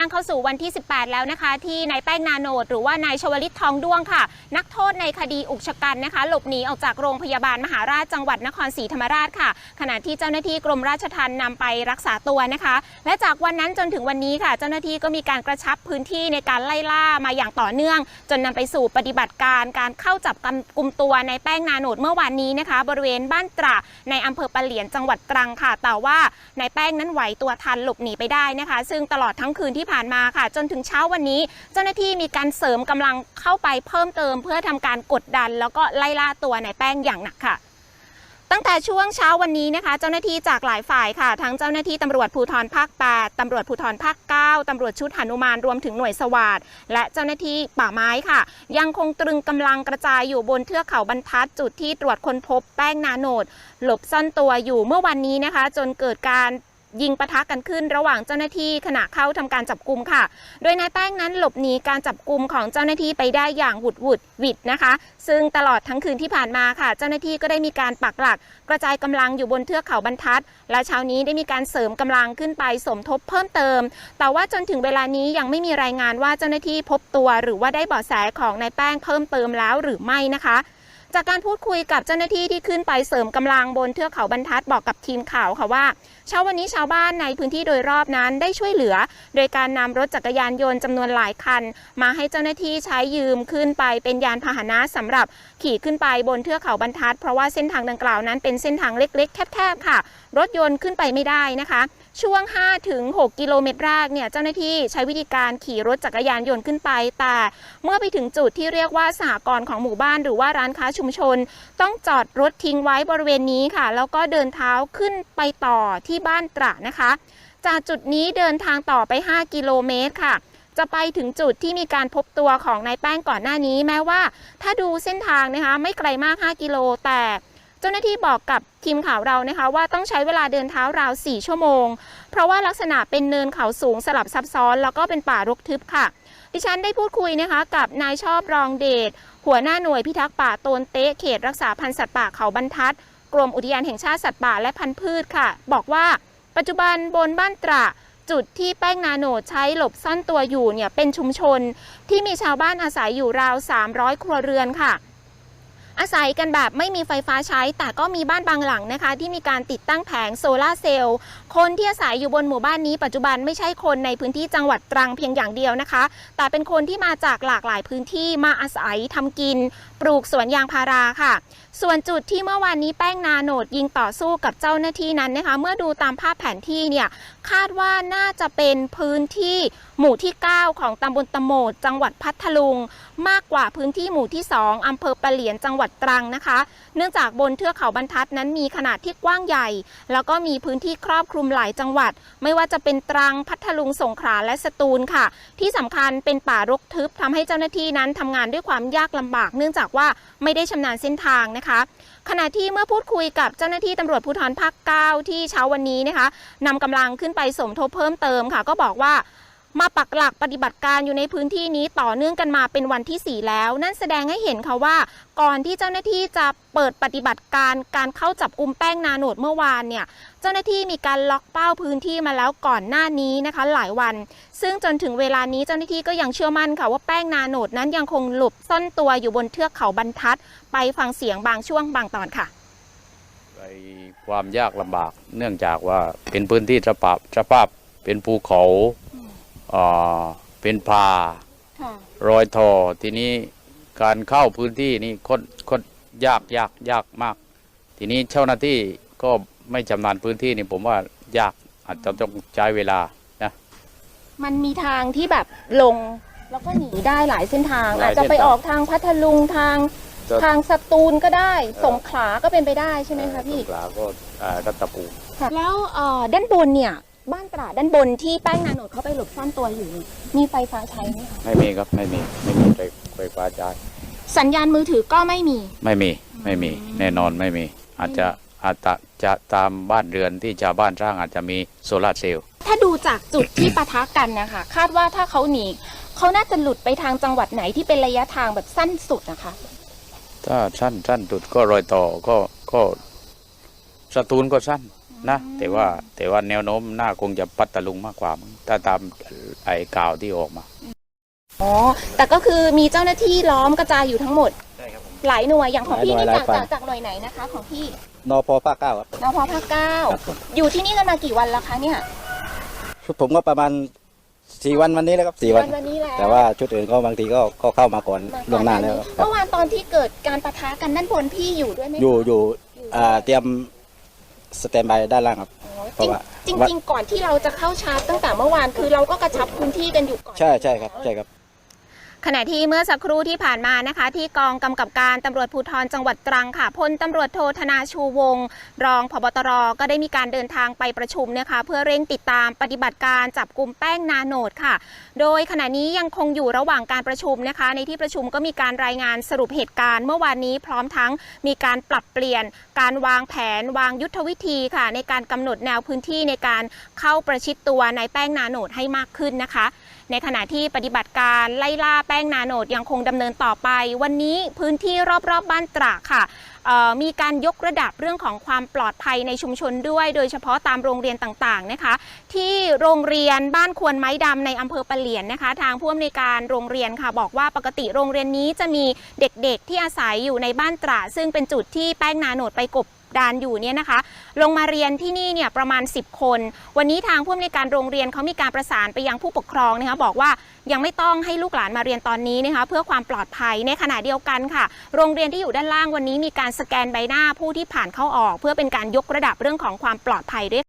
ย่างเข้าสู่วันที่ 18 แล้วนะคะ ที่นายแป้งนาโนดหรือว่านายชวลิตทองด้วงค่ะ นักโทษในคดีอุกชะกันนะคะ หลบหนีออกจากโรงพยาบาลมหาราชจังหวัดนครศรีธรรมราชค่ะ ขณะที่เจ้าหน้าที่กรมราชทัณฑ์นำไปรักษาตัวนะคะ และจากวันนั้นจนถึงวันนี้ค่ะ เจ้าหน้าที่ก็มีการกระชับพื้นที่ในการไล่ล่ามาอย่างต่อเนื่อง จนนำไปสู่ปฏิบัติการการเข้าจับกลุ่มตัวนายแป้งนาโนดเมื่อวานนี้นะคะ บริเวณบ้านตระในอำเภอปะเหลียนจังหวัดตรังค่ะ แต่ว่านายแป้งนั้นไหวตัวทันหลบหนีไปได้นะคะ ซึ่งตลอดทั้งคืนที่ผ่านมาค่ะ จนถึงเช้าวันนี้ เจ้าหน้าที่มีการเสริมกำลังเข้าไปเพิ่มเติม เพื่อทำการกดดัน แล้วก็ไล่ล่าตัวนายแป้งอย่างหนักค่ะตั้งแต่ช่วงเช้าวันนี้นะคะ เจ้าหน้าที่จากหลายฝ่ายค่ะ ทั้งเจ้าหน้าที่ตำรวจภูธรภาค8ตำรวจภูธรภาค 9ตำรวจชุดหนุมานรวมถึงหน่วยสวาดและเจ้าหน้าที่ป่าไม้ค่ะ ยังคงตรึงกำลังกระจายอยู่บนเทือกเขาบรรทัดจุดที่ตรวจค้นพบแป้งนาโนด หลบซ่อนตัวอยู่เมื่อวันนี้นะคะ จนเกิดการ ยิงปะทะกันขึ้นระหว่างเจ้าหน้าที่ขณะเข้าทำการจับกลุ่มค่ะ โดยนายแป้งนั้นหลบหนีการจับกลุ่มของเจ้าหน้าที่ไปได้อย่างหวุดหวุดวิดนะคะ ซึ่งตลอดทั้งคืนที่ผ่านมาค่ะ เจ้าหน้าที่ก็ได้มีการปักหลัก กระจายกำลังอยู่บนเทือกเขาบรรทัด และเช้านี้ได้มีการเสริมกำลังขึ้นไปสมทบเพิ่มเติม แต่ว่าจนถึงเวลานี้ยังไม่มีรายงานว่าเจ้าหน้าที่พบตัว หรือว่าได้เบาะแสของนายแป้งเพิ่มเติมแล้วหรือไม่นะคะ จากการพูดคุยกับเจ้าหน้าที่ที่ขึ้นไปเสริมกำลังบนเทือกเขาบรรทัดบอกกับทีมข่าวค่ะว่าเช้าวันนี้ชาวบ้านในพื้นที่โดยรอบนั้นได้ช่วยเหลือ โดยการนำรถจักรยานยนต์จำนวนหลายคัน มาให้เจ้าหน้าที่ใช้ยืมขึ้นไปเป็นยานพาหนะสำหรับขี่ขึ้นไปบนเทือกเขาบรรทัด เพราะว่าเส้นทางดังกล่าวนั้นเป็นเส้นทางเล็กๆ แคบๆค่ะ รถยนต์ขึ้นไปไม่ได้นะคะ ช่วง5ถึง6กิโลเมตรแรกเนี่ยเจ้าหน้าที่ใช้วิธีการขี่รถจักรยานยนต์ขึ้นไป แต่เมื่อไปถึงจุดที่เรียกว่าสหกรณ์ของหมู่บ้านหรือว่าร้านค้าชุมชน ต้องจอดรถทิ้งไว้บริเวณนี้ค่ะ แล้วก็เดินเท้าขึ้นไปต่อที่บ้านตระนะคะ จากจุดนี้เดินทางต่อไป 5 กิโลเมตรค่ะจะไปถึงจุดที่มีการพบตัวของนายแป้งก่อนหน้านี้ แม้ว่า ถ้าดูเส้นทางนะคะ ไม่ไกลมาก 5 กิโลแต่ เจ้าหน้าที่บอกกับทีมข่าวเรานะคะว่าต้องใช้เวลาเดินเท้าราว 4 ชั่วโมง เพราะว่าลักษณะเป็นเนินเขาสูงสลับซับซ้อน แล้วก็เป็นป่ารกทึบค่ะ ดิฉันได้พูดคุยนะคะกับนายชอบรองเดชหัวหน้าหน่วยพิทักษ์ป่าโตนเตะเขตรักษาพันธุ์สัตว์ป่าเขาบรรทัด กรมอุทยานแห่งชาติสัตว์ป่าและพันธุ์พืชค่ะ บอกว่าปัจจุบันบนบ้านตระจุดที่แป้งนาโนใช้หลบซ่อนตัวอยู่เนี่ยเป็นชุมชน ที่มีชาวบ้านอาศัยอยู่ราว 300 ครัวเรือนค่ะ อาศัยกันแบบไม่มีไฟฟ้าใช้ แต่ก็มีบ้านบางหลังนะคะ ที่มีการติดตั้งแผงโซลาร์เซลล์ คนที่อาศัยอยู่บนหมู่บ้านนี้ปัจจุบันไม่ใช่คนในพื้นที่จังหวัดตรังเพียงอย่างเดียวนะคะ แต่เป็นคนที่มาจากหลากหลายพื้นที่มาอาศัยทำกิน ปลูกสวนยางพาราค่ะ ส่วนจุดที่เมื่อวานนี้แป้งนาโนดยิงต่อสู้กับเจ้าหน้าที่นั้นนะคะ เมื่อดูตามภาพแผนที่เนี่ยคาดว่าน่าจะเป็นพื้นที่หมู่ที่ 9 ของตำบลตะโมดจังหวัดพัทลุง มากกว่าพื้นที่หมู่ที่ 2อำเภอปะเหลียนจังหวัดตรังนะคะเนื่องจากบนเทือกเขาบรรทัดนั้นมีขนาดที่กว้างใหญ่ แล้วก็มีพื้นที่ครอบคลุมหลายจังหวัด ไม่ว่าจะเป็นตรังพัทลุงสงขลาและสตูลค่ะ ที่สำคัญเป็นป่ารกทึบทำให้เจ้าหน้าที่นั้นทำงานด้วยความยากลำบาก เนื่องจากว่าไม่ได้ชำนาญเส้นทางนะคะขณะที่เมื่อพูดคุยกับเจ้าหน้าที่ตำรวจภูธรภาค 9 ที่เช้าวันนี้นะคะนำกำลังขึ้นไปสมทบเพิ่มเติมค่ะ ก็บอกว่า มาปักหลักปฏิบัติการอยู่ในพื้นที่นี้ต่อเนื่องกันมาเป็นวันที่ 4 แล้ว นั่นแสดงให้เห็นค่ะว่า ก่อนที่เจ้าหน้าที่จะเปิดปฏิบัติการการเข้าจับกลุ่มแป้งนาโนดเมื่อวานเนี่ยเจ้าหน้าที่มีการล็อกเป้าพื้นที่มาแล้วก่อนหน้านี้นะคะหลายวัน ซึ่งจนถึงเวลานี้เจ้าหน้าที่ก็ยังเชื่อมั่นค่ะว่าแป้งนาโนดนั้นยังคงหลบซ่อนตัวอยู่บนเทือกเขาบรรทัด ไปฟังเสียงบางช่วงบางตอนค่ะไปความยากลำบากเนื่องจากว่าเป็นพื้นที่สภาพสภาพเป็นภูเขา เป็นป่ารอยทอทีนี้การเข้าพื้นที่นี่คดคดยากยากยากมาก ทีนี้เจ้าหน้าที่ก็ไม่ชำนาญพื้นที่นี่ผมว่ายากอาจจะต้องใช้เวลานะมันมีทางที่แบบลงแล้วก็หนีได้หลายเส้นทางหลายอาจจะไปเส้นทางออกทางพัทลุงทางจะทางสตูลก็ได้เออสงขลาก็เป็นไปได้ใช่ไหมคะพี่สงขลาก็อ่ารัตภูมิแล้วเอ่อด้านบนเนี่ย บ้านตราดด้านบนที่แป้งนาโนดเขาไปหลบซ่อนตัวอยู่นี่มีไฟฟ้าใช้ไหมคะไม่มีครับไม่มีไม่มีไฟไฟฟ้าใช้สัญญาณมือถือก็ไม่มี ไม่มีไม่มีแน่นอนไม่มี อาจจะอาจจะจะตามบ้านเรือนที่ชาวบ้านสร้างอาจจะมีโซลาร์เซลล์ถ้าดูจากจุดที่ปะทะกันนะคะคาดว่าถ้าเขาหนีเขาน่าจะหลุดไปทางจังหวัดไหนที่เป็นระยะทางแบบสั้นสุดนะคะ ถ้าสั้นสั้นสุดก็รอยต่อก็ก็สตูลก็สั้นอื นะแต่ว่าแต่ว่าแนวโน้มน่าคงจะพัทลุงมากกว่ามั้งถ้าตามไอ้ข่าวที่ออกมาอ๋อแต่ก็คือมีเจ้าหน้าที่ล้อมกระจายอยู่ทั้งหมดใช่ครับผมหลายหน่วยอย่างของพี่หลายนี่หน่วยจากหลายฝ่ายจากจากหน่วยไหนนะคะของพี่นพภาคเก้าครับนพภาคเก้าครับผมอยู่ที่นี่กันมากี่วันแล้วคะเนี่ยชุดผมก็ประมาณสี่วันวันนี้แล้วครับสี่วันวันนี้แล้วแต่ว่าชุดอื่นก็บางทีก็ก็เข้ามาก่อนมาล่วงหน้าแล้วครัเมื่บอวานตอนที่เกิดการปะทะกันด้านบนพี่อยู่ด้วยไหมคะอยู่อยู่อยู่อ่าเตรียม สแตนบายด้านล่างครับอ๋อเพราะว่าจริงจริงๆ ก่อนที่เราจะเข้าชาร์จตั้งแต่เมื่อวานคือเราก็กระชับพื้นที่กันอยู่ก่อน ใช่ใช่ครับใช่ครับ ขณะที่เมื่อสักครู่ที่ผ่านมานะคะ ที่กองกำกับการตำรวจภูธรจังหวัดตรังค่ะพลตำรวจโทธนาชูวงศ์รองพบตรก็ได้มีการเดินทางไปประชุมนะคะ เพื่อเร่งติดตามปฏิบัติการจับกลุ่มแป้งนาโนดค่ะ โดยขณะนี้ยังคงอยู่ระหว่างการประชุมนะคะ ในที่ประชุมก็มีการรายงานสรุปเหตุการณ์ เมื่อวานนี้พร้อมทั้งมีการปรับเปลี่ยน การวางแผนวางยุทธวิธีค่ะ ในการกำหนดแนวพื้นที่ในการเข้าประชิดตัวในแป้งนาโนดให้มากขึ้นนะคะ ในขณะที่ปฏิบัติการไล่ล่าแป้งนาโนดยังคงดำเนินต่อไป วันนี้พื้นที่รอบๆบบ้านตรากค่ะมีการยกระดับเรื่องของความปลอดภัยในชุมชนด้วย โดยเฉพาะตามโรงเรียนต่างๆนะคะ ที่โรงเรียนบ้านควนไม้ดำในอำเภอปะเหลียนนะคะ ทางผู้อำนวยการโรงเรียนค่ะ บอกว่าปกติโรงเรียนนี้จะมีเด็กๆ ที่อาศัยอยู่ในบ้านตรา ซึ่งเป็นจุดที่แป้งนาโนดไปกบ ดานอยู่เนี่ยนะคะ ลงมาเรียนที่นี่เนี่ยประมาณ 10 คน วันนี้ทางผู้อำนวยการโรงเรียนเขามีการประสานไปยังผู้ปกครองนะคะบอกว่ายังไม่ต้องให้ลูกหลานมาเรียนตอนนี้นะคะเพื่อความปลอดภัยในขณะเดียวกันค่ะ โรงเรียนที่อยู่ด้านล่างวันนี้มีการสแกนใบหน้าผู้ที่ผ่านเข้าออก เพื่อเป็นการยกระดับเรื่องของความปลอดภัยด้วย